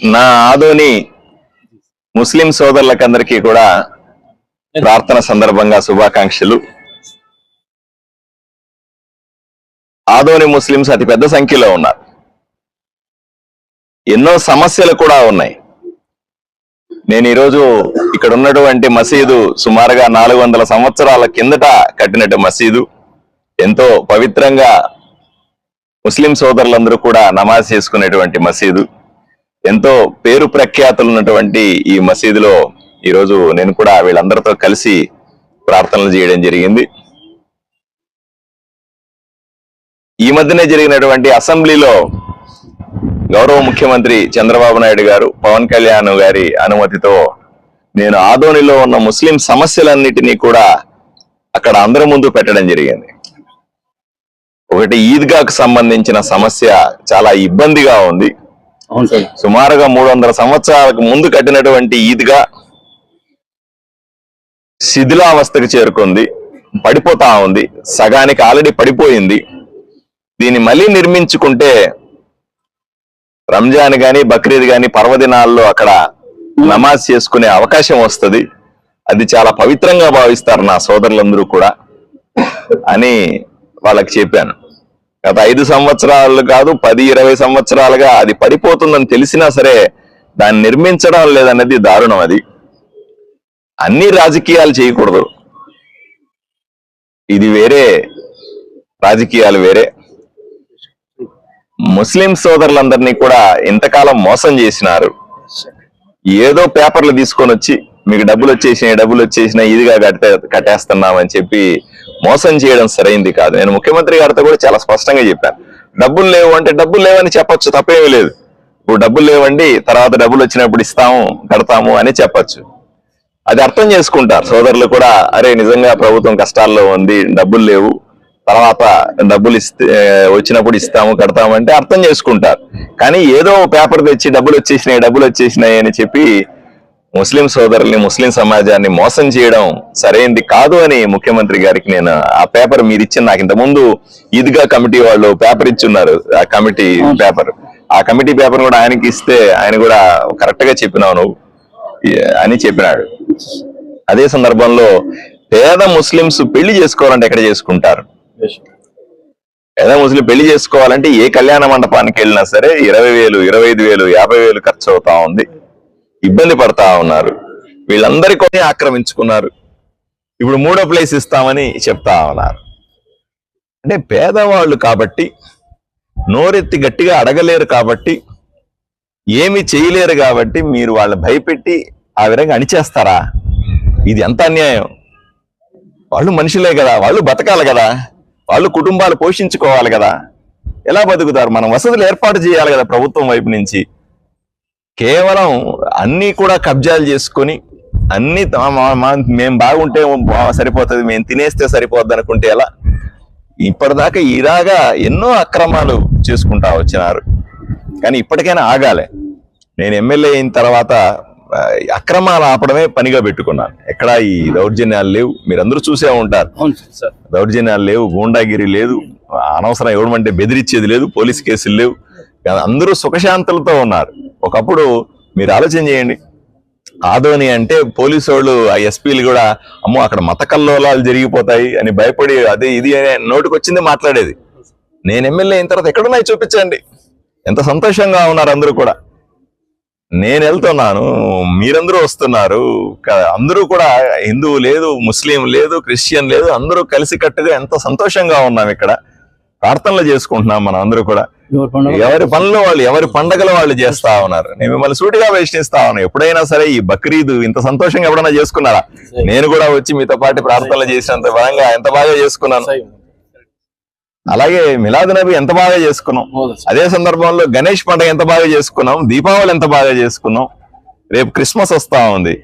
నా ఆదోని ముస్లిం సోదరులకందరికీ కూడా ప్రార్థన సందర్భంగా శుభాకాంక్షలు. ఆదోని ముస్లింస్ అతి పెద్ద సంఖ్యలో ఉన్నారు. ఎన్నో సమస్యలు కూడా ఉన్నాయి. నేను ఈరోజు ఇక్కడ ఉన్నటువంటి మసీదు సుమారుగా నాలుగు వందల సంవత్సరాల కిందట కట్టినట్టు మసీదు. ఎంతో పవిత్రంగా ముస్లిం సోదరులందరూ కూడా నమాజ్ చేసుకునేటువంటి మసీదు. ఎంతో పేరు ప్రఖ్యాతులు ఉన్నటువంటి ఈ మసీదులో ఈరోజు నేను కూడా వీళ్ళందరితో కలిసి ప్రార్థనలు చేయడం జరిగింది. ఈ మధ్యనే జరిగినటువంటి అసెంబ్లీలో గౌరవ ముఖ్యమంత్రి చంద్రబాబు నాయుడు గారు పవన్ కళ్యాణ్ గారి అనుమతితో నేను ఆదోనిలో ఉన్న ముస్లిం సమస్యలన్నిటినీ కూడా అక్కడ అందరి ముందు పెట్టడం జరిగింది. ఒకటి ఈద్గాకు సంబంధించిన సమస్య చాలా ఇబ్బందిగా ఉంది. సుమారుగా మూడు వందల సంవత్సరాలకు ముందు కట్టినటువంటి ఈద్గా శిథిలావస్థకు చేరుకుంది పడిపోతా ఉంది సగానికి ఆల్రెడీ పడిపోయింది. దీన్ని మళ్ళీ నిర్మించుకుంటే రంజాన్ గాని బక్రీద్ గాని పర్వదినాల్లో అక్కడ నమాజ్ చేసుకునే అవకాశం వస్తుంది. అది చాలా పవిత్రంగా భావిస్తారు నా సోదరులందరూ కూడా అని వాళ్ళకి చెప్పాను. గత ఐదు సంవత్సరాలు కాదు పది ఇరవై సంవత్సరాలుగా అది పడిపోతుందని తెలిసినా సరే దాన్ని నిర్మించడం లేదన్నది దారుణం అది. అన్ని రాజకీయాలు చేయకూడదు. ఇది వేరే రాజకీయాలు వేరే. ముస్లిం సోదరులందరినీ కూడా ఇంతకాలం మోసం చేసినారు. ఏదో పేపర్లు తీసుకొని వచ్చి మీకు డబ్బులు వచ్చేసినాయి డబ్బులు వచ్చేసినాయి ఇదిగా కట్టే కట్టేస్తున్నామని చెప్పి మోసం చేయడం సరైంది కాదు. నేను ముఖ్యమంత్రి గారితో కూడా చాలా స్పష్టంగా చెప్పాను డబ్బులు లేవు అంటే డబ్బులు లేవని చెప్పొచ్చు తప్పేమీ లేదు. ఇప్పుడు డబ్బులు లేవండి తర్వాత డబ్బులు వచ్చినప్పుడు ఇస్తాము కడతాము అని చెప్పొచ్చు. అది అర్థం చేసుకుంటారు. సోదరులు కూడా అరే నిజంగా ప్రభుత్వం కష్టాల్లో ఉంది డబ్బులు లేవు. తర్వాత డబ్బులు ఇస్తే వచ్చినప్పుడు ఇస్తాము కడతాము అంటే అర్థం చేసుకుంటారు. కానీ ఏదో పేపర్ తెచ్చి డబ్బులు వచ్చేసినాయి డబ్బులు వచ్చేసినాయి అని చెప్పి ముస్లిం సోదరుల్ని ముస్లిం సమాజాన్ని మోసం చేయడం సరైంది కాదు అని ముఖ్యమంత్రి గారికి నేను ఆ పేపర్ మీరు ఇచ్చిన నాకు ఇంత ముందు ఈద్గా కమిటీ వాళ్ళు పేపర్ ఇచ్చున్నారు. ఆ కమిటీ పేపర్. ఆ కమిటీ పేపర్ కూడా ఆయనకి ఇస్తే ఆయన కూడా కరెక్ట్గా చెప్పినావు నువ్వు. అని చెప్పినాడు. అదే సందర్భంలో పేద ముస్లింస్ పెళ్ళి చేసుకోవాలంటే ఎక్కడ చేసుకుంటారు? పేద ముస్లిం పెళ్ళి చేసుకోవాలంటే ఏ కళ్యాణ మండపానికి వెళ్ళినా సరే ఇరవై వేలు ఇరవై ఐదు వేలు యాభై వేలు ఖర్చు అవుతా ఉంది. ఇబ్బంది పడతా ఉన్నారు. వీళ్ళందరి కొని ఆక్రమించుకున్నారు. ఇప్పుడు మూడో ప్లేస్ ఇస్తామని చెప్తా ఉన్నారు. అంటే పేదవాళ్ళు కాబట్టి నోరెత్తి గట్టిగా అడగలేరు కాబట్టి ఏమి చేయలేరు కాబట్టి మీరు వాళ్ళని భయపెట్టి ఆ విధంగా అణిచేస్తారా? ఇది ఎంత అన్యాయం? వాళ్ళు మనుషులే కదా వాళ్ళు బతకాలి కదా వాళ్ళు కుటుంబాలు పోషించుకోవాలి కదా. ఎలా బతుకుతారు? మనం వసతులు ఏర్పాటు చేయాలి కదా ప్రభుత్వం వైపు నుంచి. కేవలం అన్ని కూడా కబ్జాలు చేసుకొని అన్ని మేము బాగుంటే సరిపోతుంది మేము తినేస్తే సరిపోద్ది అనుకుంటే ఎలా? ఇప్పటిదాకా ఇలాగా ఎన్నో అక్రమాలు చేసుకుంటా వచ్చినారు. కానీ ఇప్పటికైనా ఆగాలి. నేను ఎమ్మెల్యే అయిన తర్వాత అక్రమాలు ఆపడమే పనిగా పెట్టుకున్నాను. ఎక్కడా ఈ దౌర్జన్యాలు లేవు. మీరందరూ చూసే ఉంటారు. దౌర్జన్యాలు లేవు గూండాగిరి లేదు అనవసరం ఎవడమంటే బెదిరించేది లేదు పోలీస్ కేసులు లేవు. అందరూ సుఖశాంతులతో ఉన్నారు. ఒకప్పుడు మీరు ఆలోచన చేయండి. ఆదోని అంటే పోలీసు వాళ్ళు ఆ ఎస్పీలు కూడా అమ్మో అక్కడ మత కల్లోలాలు జరిగిపోతాయి అని భయపడి అదే ఇది అని నోటికి వచ్చింది మాట్లాడేది. నేను ఎమ్మెల్యే అయిన తర్వాత ఎక్కడున్నాయి చూపించండి. ఎంత సంతోషంగా ఉన్నారు అందరూ కూడా. నేను వెళ్తున్నాను మీరందరూ వస్తున్నారు. అందరూ కూడా హిందువు లేదు ముస్లిం లేదు క్రిస్టియన్ లేదు అందరూ కలిసికట్టుగా ఎంత సంతోషంగా ఉన్నాం ఇక్కడ. ప్రార్థనలు చేసుకుంటున్నాం మనం అందరూ కూడా. ఎవరి పనులు వాళ్ళు ఎవరి పండగలు వాళ్ళు చేస్తా ఉన్నారు. నేను మిమ్మల్ని సూటిగా ప్రశ్నిస్తా ఉన్నాను ఎప్పుడైనా సరే ఈ బక్రీద్ ఇంత సంతోషంగా ఎప్పుడైనా చేసుకున్నారా? నేను కూడా వచ్చి మీతో పాటు ప్రార్థనలు చేసినంత బలంగా ఎంత బాగా చేసుకున్నాను? అలాగే మిలాద్ నబీ ఎంత బాగా చేసుకున్నాం? అదే సందర్భంలో గణేష్ పండుగ ఎంత బాగా చేసుకున్నాం? దీపావళి ఎంత బాగా చేసుకున్నాం? రేపు క్రిస్మస్ వస్తా ఉంది.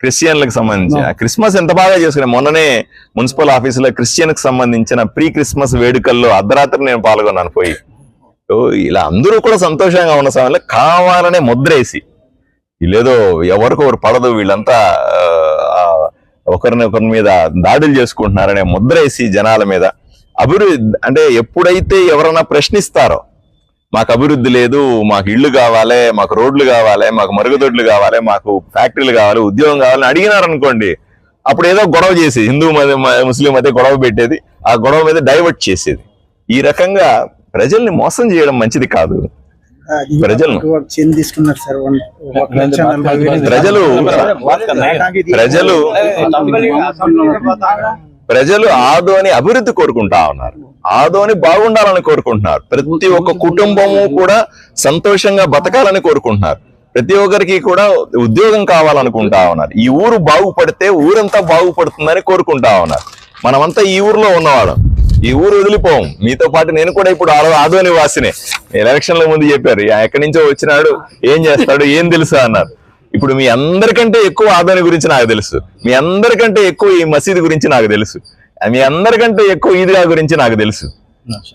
క్రిస్టియన్లకు సంబంధించి ఆ క్రిస్మస్ ఎంత బాగా చేసుకున్నాం? మొన్ననే మున్సిపల్ ఆఫీసులో క్రిస్టియన్కి సంబంధించిన ప్రీ క్రిస్మస్ వేడుకల్లో అర్ధరాత్రి నేను పాల్గొన్నాను పోయి. ఇలా అందరూ కూడా సంతోషంగా ఉన్న సమయంలో కావాలనే ముద్రేసి లేదో ఎవరికి ఒకరు పడదు వీళ్ళంతా ఒకరిని ఒకరి మీద దాడులు చేసుకుంటున్నారనే ముద్రేసి జనాల మీద అభివృద్ధి అంటే ఎప్పుడైతే ఎవరైనా ప్రశ్నిస్తారో మాకు అభివృద్ధి లేదు మాకు ఇళ్ళు కావాలి మాకు రోడ్లు కావాలి మాకు మరుగుదొడ్లు కావాలి మాకు ఫ్యాక్టరీలు కావాలి ఉద్యోగం కావాలని అడిగినారనుకోండి అప్పుడు ఏదో గొడవ చేసి హిందూ మధ్య ముస్లిం మధ్య గొడవ పెట్టేది ఆ గొడవ మీద డైవర్ట్ చేసేది. ఈ రకంగా ప్రజల్ని మోసం చేయడం మంచిది కాదు. ప్రజలను. ప్రజలు ప్రజలు ప్రజలు ఆదోని అభివృద్ధి కోరుకుంటా ఉన్నారు. ఆదోని బాగుండాలని కోరుకుంటున్నారు. ప్రతి ఒక్క కుటుంబము కూడా సంతోషంగా బతకాలని కోరుకుంటున్నారు. ప్రతి ఒక్కరికి కూడా ఉద్యోగం కావాలనుకుంటా ఉన్నారు. ఈ ఊరు బాగుపడితే ఊరంతా బాగుపడుతుందని కోరుకుంటా ఉన్నారు. మనమంతా ఈ ఊర్లో ఉన్నవాళ్ళం. ఈ ఊరు వదిలిపోం. మీతో పాటు నేను కూడా ఇప్పుడు ఆదో ఆదోని వాసినే ఎలక్షన్ల ముందు చెప్పారు. ఎక్కడి నుంచో వచ్చినాడు ఏం చేస్తాడు ఏం తెలుసా అన్నారు. ఇప్పుడు మీ అందరికంటే ఎక్కువ ఆదోని గురించి నాకు తెలుసు. మీ అందరికంటే ఎక్కువ ఈ మసీదు గురించి నాకు తెలుసు. మీ అందరికంటే ఎక్కువ ఈద్గా గురించి నాకు తెలుసు.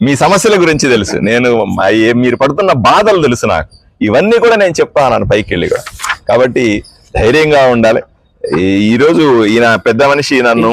మీ సమస్యల గురించి తెలుసు. నేను ఏ- మీరు పడుతున్న బాధలు తెలుసు నాకు. ఇవన్నీ కూడా నేను చెప్తాను పైకి వెళ్ళి కూడా. కాబట్టి ధైర్యంగా ఉండాలి. ఈ- ఈ రోజు ఈయన పెద్ద మనిషి నన్ను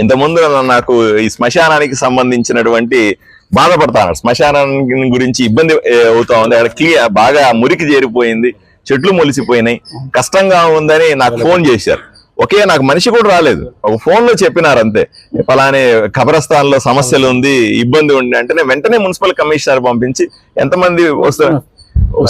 మూడు ఇచ్చినాను సార్ ఇంత ముందు నాకు ఈ శ్మశానానికి సంబంధించినటువంటి బాధపడతాను. శ్మశానానికి గురించి ఇబ్బంది అవుతా ఉంది. అక్కడ క్లియర్ బాగా మురికి చేరిపోయింది. చెట్లు మొలిసిపోయినాయి. కష్టంగా ఉందని నాకు ఫోన్ చేశారు. ఒకే నాకు మనిషి కూడా రాలేదు. ఒక ఫోన్లో చెప్పినారు అంతే. ఫలానే ఖబరస్థాన్లో సమస్యలు ఉంది ఇబ్బంది ఉంది అంటే వెంటనే మున్సిపల్ కమిషనర్ పంపించి ఎంతమంది వస్తారు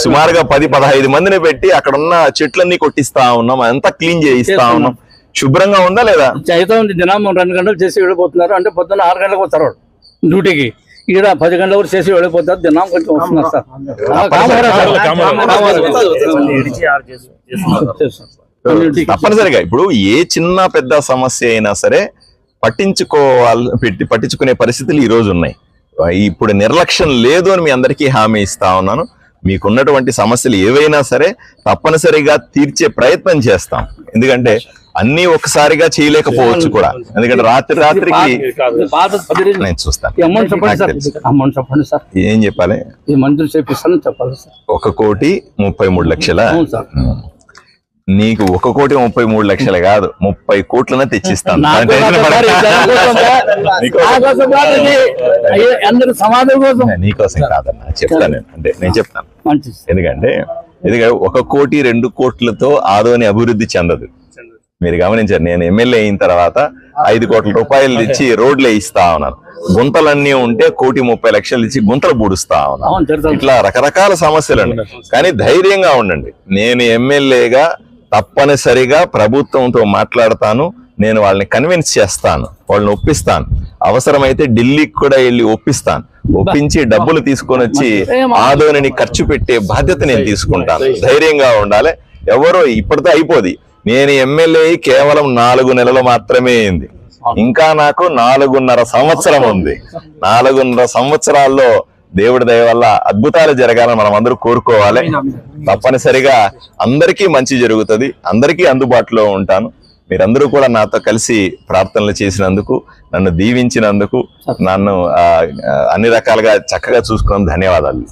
సుమారుగా పది పదహైదు మందిని పెట్టి అక్కడ ఉన్న చెట్లన్నీ కొట్టిస్తా ఉన్నాం. అంతా క్లీన్ చేయిస్తా ఉన్నాం. శుభ్రంగా ఉందా లేదా? అయితే ఉంది దినం రెండు గంటలు చేసి వెళ్ళిపోతున్నారు. అంటే పొద్దున్న ఆరు గంటలకు వస్తారు డ్యూటీకి. ఇక్కడ పది గంటల వరకు చేసి వెళ్ళిపోతారు. దినం కొంచెం వస్తున్నారు సార్. తప్పనిసరిగా. ఇప్పుడు ఏ చిన్న పెద్ద సమస్య అయినా సరే పట్టించుకోవాలి పెట్టి పట్టించుకునే పరిస్థితులు ఈ రోజు ఉన్నాయి. ఇప్పుడు నిర్లక్ష్యం లేదు అని మీ అందరికీ హామీ ఇస్తా ఉన్నాను. మీకున్నటువంటి సమస్యలు ఏవైనా సరే తప్పనిసరిగా తీర్చే ప్రయత్నం చేస్తాం. ఎందుకంటే అన్ని ఒకసారిగా చేయలేకపోవచ్చు కూడా. ఎందుకంటే రాత్రి రాత్రికి. నేను చూస్తాను. ఏం చెప్పాలి? ఒక కోటి ముప్పై మూడు లక్షల. నీకు ఒక కోటి ముప్పై మూడు లక్షలు కాదు. ముప్పై కోట్లనే తెచ్చిస్తాను. నీకోసం. కాదన్నా. చెప్తాను నేను. అంటే నేను చెప్తాను. ఎందుకంటే ఎందుకంటే ఒక కోటి రెండు కోట్లతో ఆదోని అభివృద్ధి చెందదు. మీరు గమనించారు నేను ఎమ్మెల్యే అయిన తర్వాత ఐదు కోట్ల రూపాయలు ఇచ్చి రోడ్లు వేయిస్తా ఉన్నాను గుంతలన్నీ ఉంటే కోటి ముప్పై లక్షలు ఇచ్చి గుంతలు పూడుస్తా ఉన్నాను ఇట్లా రకరకాల సమస్యలు కానీ ధైర్యంగా ఉండండి. నేను ఎమ్మెల్యేగా తప్పనిసరిగా ప్రభుత్వంతో మాట్లాడతాను. నేను వాళ్ళని కన్విన్స్ చేస్తాను. వాళ్ళని ఒప్పిస్తాను. అవసరమైతే ఢిల్లీకి కూడా వెళ్ళి ఒప్పిస్తాను. ఒప్పించి డబ్బులు తీసుకొని వచ్చి ఆదోనిని ఖర్చు పెట్టే బాధ్యత నేను తీసుకుంటాను. ధైర్యంగా ఉండాలి. ఎవరో ఇప్పటితో అయిపోది. నేను ఎమ్మెల్యే కేవలం నాలుగు నెలలు మాత్రమే అయింది. ఇంకా నాకు నాలుగున్నర సంవత్సరం ఉంది. నాలుగున్నర సంవత్సరాల్లో దేవుడి దయ వల్ల అద్భుతాలు జరగాలని మనం అందరూ కోరుకోవాలి. తప్పనిసరిగా అందరికీ మంచి జరుగుతుంది. అందరికీ అందుబాటులో ఉంటాను. మీరందరూ కూడా నాతో కలిసి ప్రార్థనలు చేసినందుకు నన్ను దీవించినందుకు నన్ను ఆ, అన్ని రకాలుగా చక్కగా చూసుకున్నందుకు ధన్యవాదాలు.